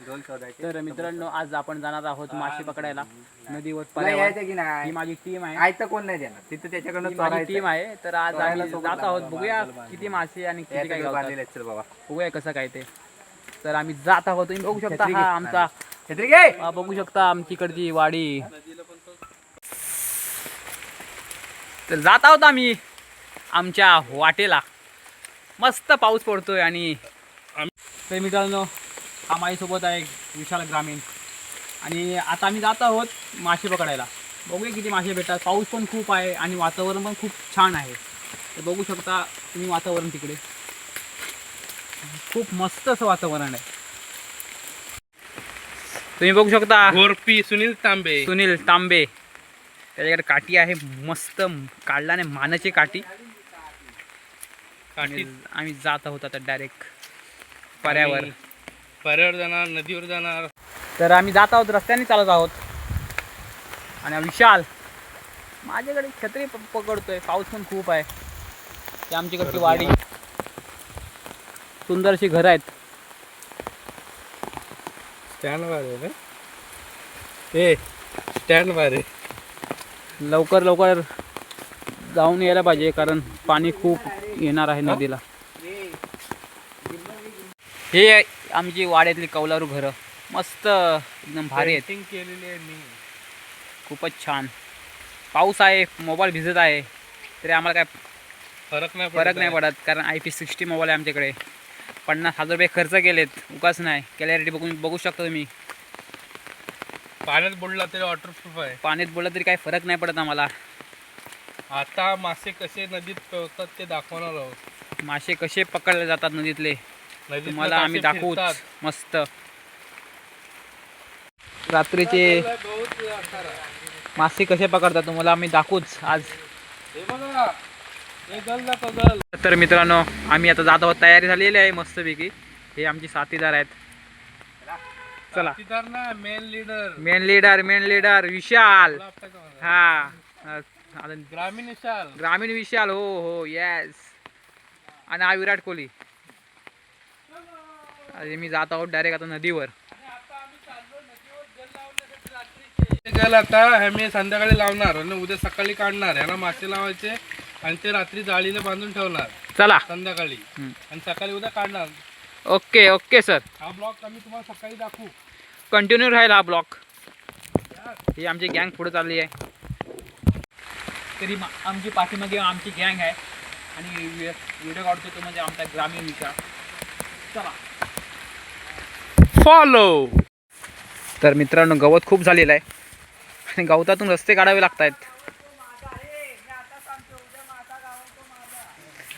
दोन शोधायचे. तर मित्रांनो आज आपण जाणार आहोत मासे पकडायला. नदीवर तुला पर्यावर. यायचं की ही नाही माझी टीम आहे कोण नाही देणार? तिथं त्याच्याकडनं ही माझी चोरायचं. टीम आहे. तर आज चोरायला आम्ही सोबत जात आहोत. लागला, बघूया किती मासे आणि किती काय गावतात. बांधलेलं बाबा. बघूया कसं काय ते. तर आम्ही जात आहोत. तुम्ही बघू शकता हा. आमचा छत्री घे! हा, बघू शकता आमच्याकडची वाडी. तर जात आहोत आम्ही आमच्या वाटेला. मस्त पाऊस पडतोय आणि तर मित्रांनो हा माझ्यासोबत आहे विशाल ग्रामीण. आणि आता आम्ही जात आहोत मासे पकडायला. बघूया किती मासे भेटतात. पाऊस पण खूप आहे आणि वातावरण पण खूप छान आहे. तर बघू शकता तुम्ही वातावरण तिकडे. खूप मस्त असं वातावरण आहे. तुम्ही बघू शकता. गोरपी सुनील तांबे. सुनील तांबे. त्याच्याकडे काठी आहे. मस्त काढल्याने मानाची काठी. काठी. आम्ही जात आहोत आता डायरेक्ट पर्यावर. पर्यावर जाणार नदीवर जाणार. तर आम्ही जात आहोत रस्त्याने चालत आहोत. आणि विशाल माझ्याकडे छत्री प- पकडतोय. पाऊस पण खूप आहे. ती आमच्याकडची वाडी. सुंदरशी घरं आहेत. स्टँड बारे रे ए स्टँड बारे लवकर लवकर जाऊन यायला पाहिजे कारण पाणी खूप येणार आहे नदीला. हे आमची वाड्यातली कौलारू घरं मस्त एकदम भारी आहेत. पेंटिंग केलेली आहे मी. खूपच छान. पाऊस आहे मोबाईल भिजत आहे तरी आम्हाला काय फरक नाही फरक नाही आहे. पडत कारण आय पी सिक्स्टी मोबाईल आहे आमच्याकडे. पन्नास हजार रुपये खर्च केलेत उगाच नाही. क्लॅरिटी बघून बघू शकता तुम्ही. पाण्यात बुडला तरी वॉटरप्रूफ आहे. पाण्यात बोललं तरी काही फरक नाही पडत आम्हाला. आता मासे कसे नदीत पोहतात ते दाखवणार आहोत. मासे कसे पकडले जातात नदीतले. नदीत तुम्हाला आम्ही दाखवूच. मस्त. रात्रीचे मासे कसे पकडतात तुम्हाला आम्ही दाखवूच आज. तर मित्रांनो आम्ही आता जात आहोत तयारी झालेली आहे मस्तपैकी. हे आमचे साथीदार आहेत. चला. Main leader main leader main leader Vishal. हा. ग्रामीण विशाल. ग्रामीण विशाल हो हो येस आणि हा विराट कोहली. आणि मी जात आहोत डायरेक्ट आता नदीवर. गल आता हे मी संध्याकाळी लावणार आणि उद्या सकाळी काढणार ह्याला मासे लावायचे आणि ते रात्री जाळीला बांधून ठेवणार. चला. संध्याकाळी. आणि सकाळी उद्या काढणार. Okay okay sir. हा ब्लॉक आम्ही तुम्हाला सकाळी दाखवू. कंटिन्यू राहील हा ब्लॉक ही आमची गँग पुढे चालली आहे. तरी आमची पाठीमागे आमची गँग आहे. आणि व्हिडिओ काढतो तो म्हणजे आमचा ग्रामीण विचार चला. फॉलो तर मित्रांनो गवत खूप झालेलं आहे. आणि गवतातून रस्ते काढावे लागत आहेत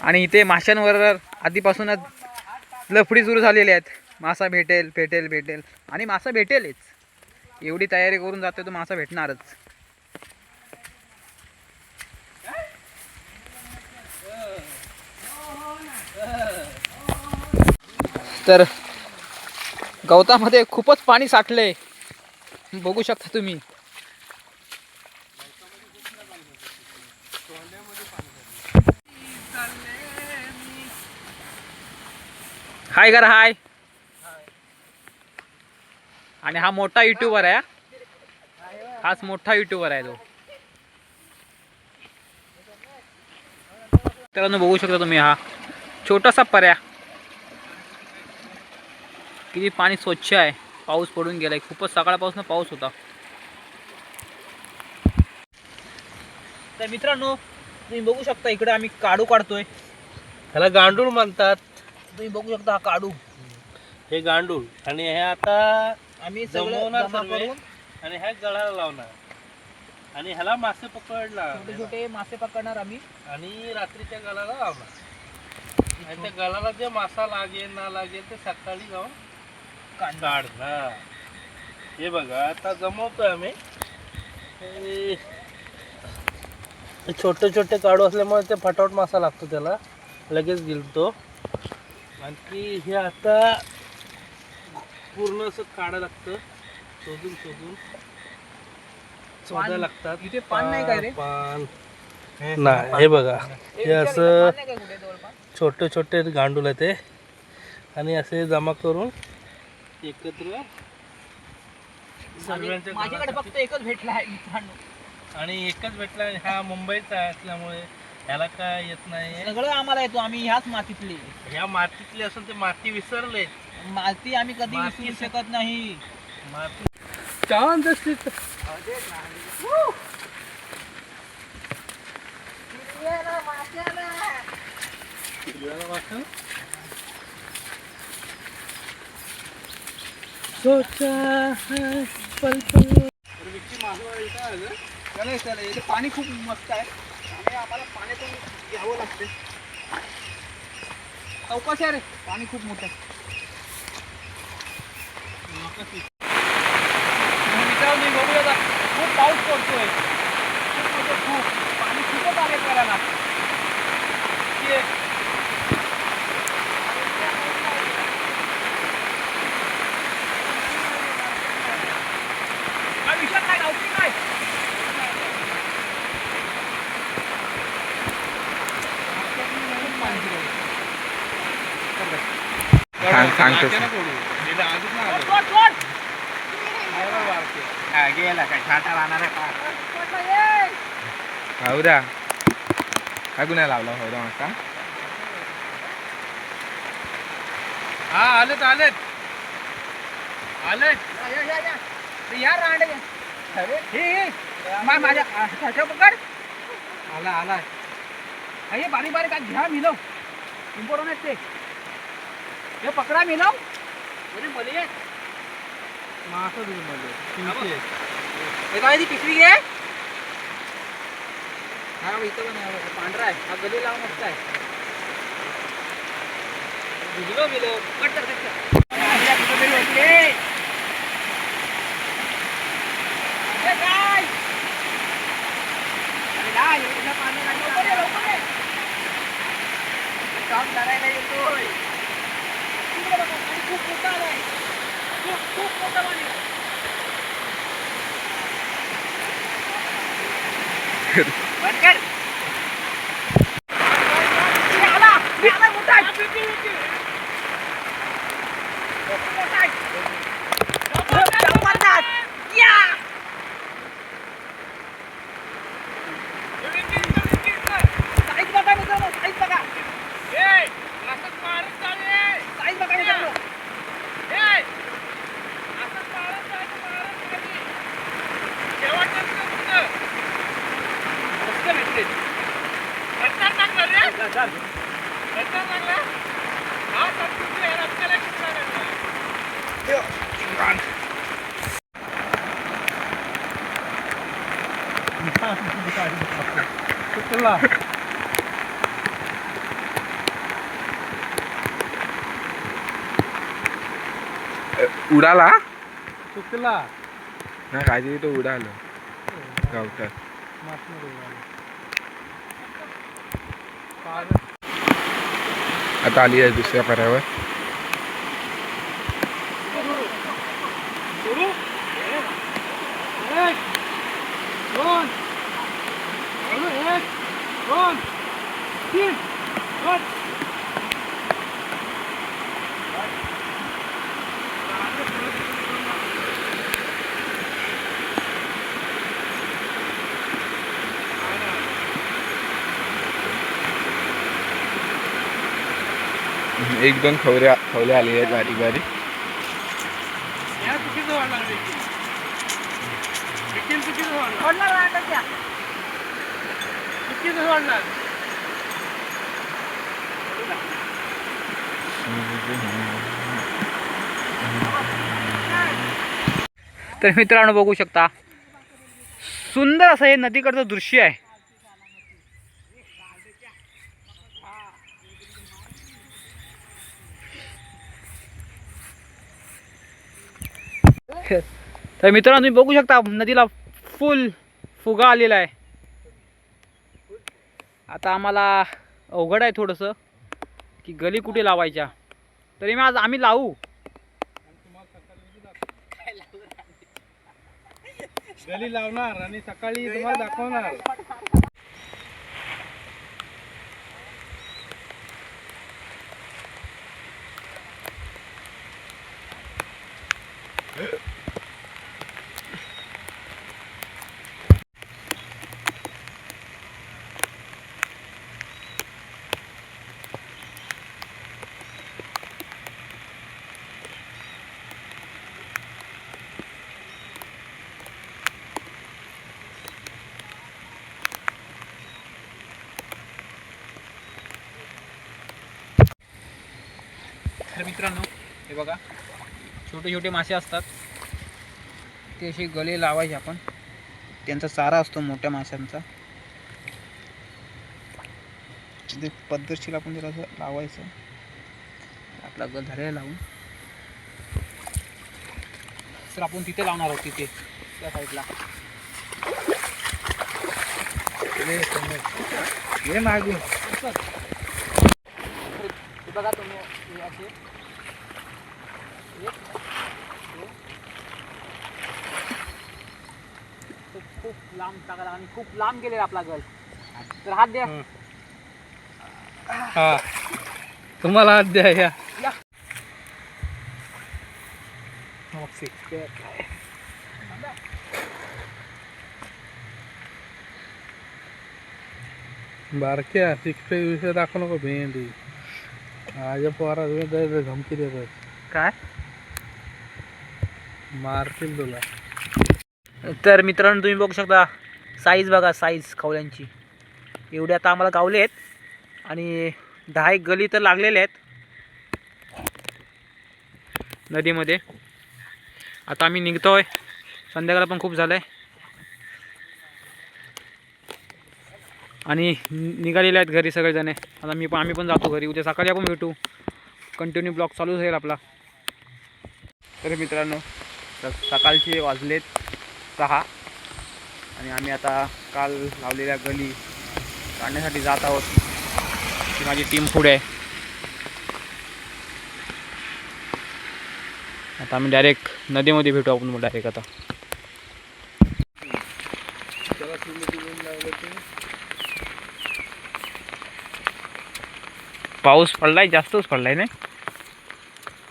आणि इथे माशांवर आधीपासूनच लफडी सुरू झालेली आहेत. मासा भेटेल भेटेल भेटेल. आणि मासा भेटेलच. एवढी तयारी करून जाते तो मासा भेटणारच. तर गवतामध्ये खूपच पाणी साठलंय. बघू शकता तुम्ही. हाय करा हाय आणि हा मोठा युट्यूबर आहे हाच मोठा युट्यूबर आहे तो. मित्रांनो बघू शकता तुम्ही हा. छोटासा पर्या. किती पाणी स्वच्छ आहे. पाऊस पडून गेलाय. खूपच सकाळपासून पाऊस होता. तर मित्रांनो तुम्ही बघू शकता इकडे आम्ही काडू काढतोय. ह्याला गांडूळ म्हणतात. तुम्ही बघू शकता हा काडू. हे गांडूळ. आणि हे आता आम्ही जमवणार सर्वे. आणि ह्या गळाला लावणार. आणि ह्याला मासे पकडणार. छोटे छोटे मासे पकडणार आम्ही. आणि रात्रीच्या गळाला लावणार. आणि त्या गळाला जे मासा लागेल ना लागेल ते सकाळी जाऊन काढणार हे बघा आता जमवतोय आम्ही. छोटे छोटे काढू असल्यामुळे ते फटाफट मासा लागतो त्याला. लगेच गिलतो आणखी हे आता पूर्ण असं काढा लागतं. शोधून शोधून. लागतात. इथे पान नाही काय रे? पान नाही हे बघा. हे असं? छोटे छोटे गांडूल आहे ते. आणि असे जमा करून एकत्र. सर्वांच्या माझ्याकडे. फक्त एकच भेटला आहे मित्रांनो. आणि एकच भेटला आणि हा मुंबईचा आहे असल्यामुळे ह्याला काय येत नाही सगळं आम्हाला येतो आम्ही ह्याच मातीतले. ह्या मातीतले असून ते माती विसरले. माती आम्ही कधी माती विसरू शकत नाही. माती छान दिसते सोचा है पल पल चला चला इथे पाणी खूप मस्त आहे आणि आम्हाला पाणी पण घ्यावं लागते चौकशी आहे रे पाणी खूप मोठं आहे मित्रांनो बघूया खूप पाऊस पडतोय खूप खूप पाणी खूपच आले करायला ये. काय विषय काय नव्हती काय सांग सांगतो गेला काय छाटा राहणार आहे हौरा काय गुन्हा लावला हौरा माका हा आलेत आलेत. आलेत. या रांडे. अरे हे मा- माझ्या ह्याच्या पकड. आला आला. हे बारीक बारीक आज घ्या मिलव इम्पॉर्टंट आहेत ते. हे पकडा मिलव अरे मले मासा दिली मध्ये तीनशे काय ती पिशवी घे? हा इथं पण आहे, पांढरा आहे. हा गली लावून मस्त आहे. भिजलो मिलो कट कर होती काय. काम करायला येतोय. खूप मोठं आलंय खूप खूप मोठं पाणी आहे. बंद कर. हे आला, हे आला मोठा आहे. खूप मोठा आहे. जबरदस्त. या. साईज बघा मित्रांनो, साईज बघा. साईज बघा मित्रांनो. मस्त भेटले. चल, चल. चला उडाला चुकला नाही काहीतरी तो उडालो गावतात आता आली आहे दुसऱ्या पर्यावर एक दोन एक दोन तीन दोन एक दोन खवऱ्या खवल्या आली आहेत बारीक बारीक. तर मित्रांनो बघू शकता सुंदर असं हे नदीकडचं दृश्य आहे. तर मित्रांनो तुम्ही बघू शकता नदीला फुल फुगा आलेला आहे. आता आम्हाला अवघड आहे थोडंसं की गली कुठे लावायच्या. तरी मी आज आम्ही लावू. गली लावणार आणि सकाळी तुम्हाला दाखवणार. मित्रांनो हे बघा. छोटे छोटे मासे असतात. ते असे गले लावायचे आपण. त्यांचा चारा असतो मोठ्या माशांचा. ते पद्धतशीर आपण जर असं लावायचं आपला गल झालेला लावून. तर आपण तिथे लावणार आहोत तिथे त्या साईडला. मागे. हे बघा तुम्ही असे एक, दोन. तो खूप लांब टाकायला आणि खूप लांब गेलेला आपला गल. तर हात द्या. हा. तुम्हाला हात द्या या. बारक्या सिक्स विषय दाखवू नको भेंडी. माझ्या पोरा तुम्ही धमकी देतात काय? मारतील तुला. तर मित्रांनो तुम्ही बघू शकता साईज बघा साईज खवल्यांची. एवढे आता आम्हाला गावले आहेत. आणि दहा एक गली तर लागलेले आहेत. नदीमध्ये. आता आम्ही निघतोय. संध्याकाळ पण खूप झालं आहे आणि निघालेले आहेत घरी सगळेजण. आता मी पण आम्ही पण जातो घरी. उद्या सकाळी आपण भेटू. कंटिन्यू ब्लॉग चालूच राहील आपला. तर मित्रांनो तर सकाळचे वाजलेत सहा. आणि आम्ही आता काल लावलेल्या गली काढण्यासाठी जात आहोत. ती माझी टीम पुढे आहे. आता आम्ही डायरेक्ट नदीमध्ये भेटू आपण डायरेक्ट आता. पाऊस पडलाय जास्तच पडलाय नाही.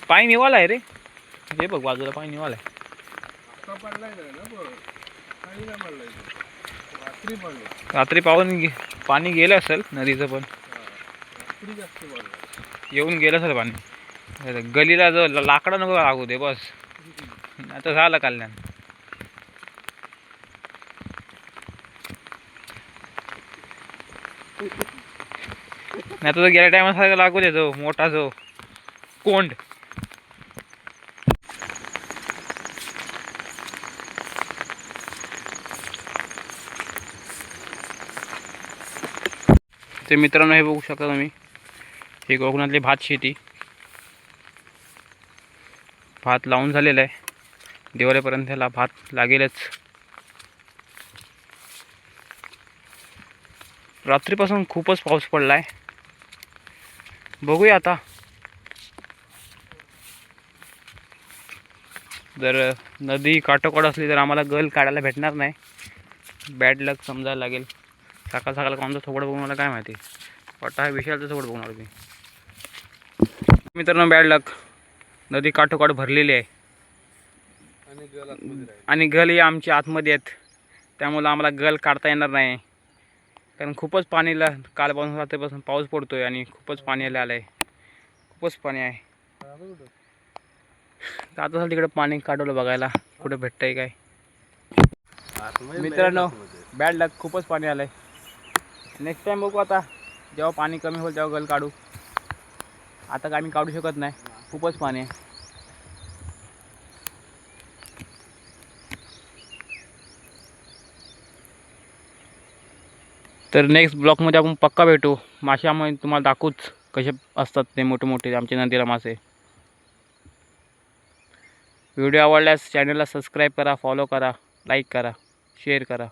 पाणी निवाला आहे रे. हे बघ बाजूला पाणी निवाला आहे. रात्री पाहून पाणी गेलं असेल नदीचं पण. येऊन गेलं असेल पाणी. गलीला जो ल- लाकडं नको लागू दे बस. आता झालं कल्याण. नाही आता तो गेल्या टायमासारखं लागू दे जो मोठा जो. कोंड. ते मित्रांनो हे बघू शकता तुम्ही. ही कोकणातली भात शेती. भात लावून झालेला आहे. दिवाळीपर्यंत ह्याला भात लागेलच. रात्रीपासून खूपच पाऊस पडला आहे बघूया आता. जर नदी काठोकाठ असली तर आम्हाला गल काढायला भेटणार नाही. बॅड लक समजायला लागेल. सकाळ सकाळ कोणतं थोबड बघून मला काय माहिती. वाटतं हा विशालचं थोबड बघणार मी. मित्रांनो बॅड लक नदी काठोकाठ भरलेली आहे. आणि गेला ही आमच्या आतमध्ये आहेत. त्यामुळं आम्हाला गल काढता येणार नाही. कारण खूपच पाणीला कालपासून रात्रीपासून पाऊस पडतोय आणि खूपच पाणी आलं आहे. खूपच पाणी आहे. आता तिकडे पाणी काढवलं बघायला. कुठे भेटतंय काय. मित्रांनो बॅड लक खूपच पाणी आलं आहे नेक्स्ट टाईम बघू आता. जेव्हा पाणी कमी होईल तेव्हा गल काढू. आता काय आम्ही काढू शकत नाही. खूपच पाणी आहे. तर नेक्स्ट ब्लॉकमध्ये आपण पक्का भेटू. मासे आम्ही तुम्हाला दाखवूच कसे असतात ते मोठे मोठे आमच्या नदीला मासे. व्हिडिओ आवडल्यास चॅनलला सबस्क्राईब करा फॉलो करा लाईक करा शेअर करा.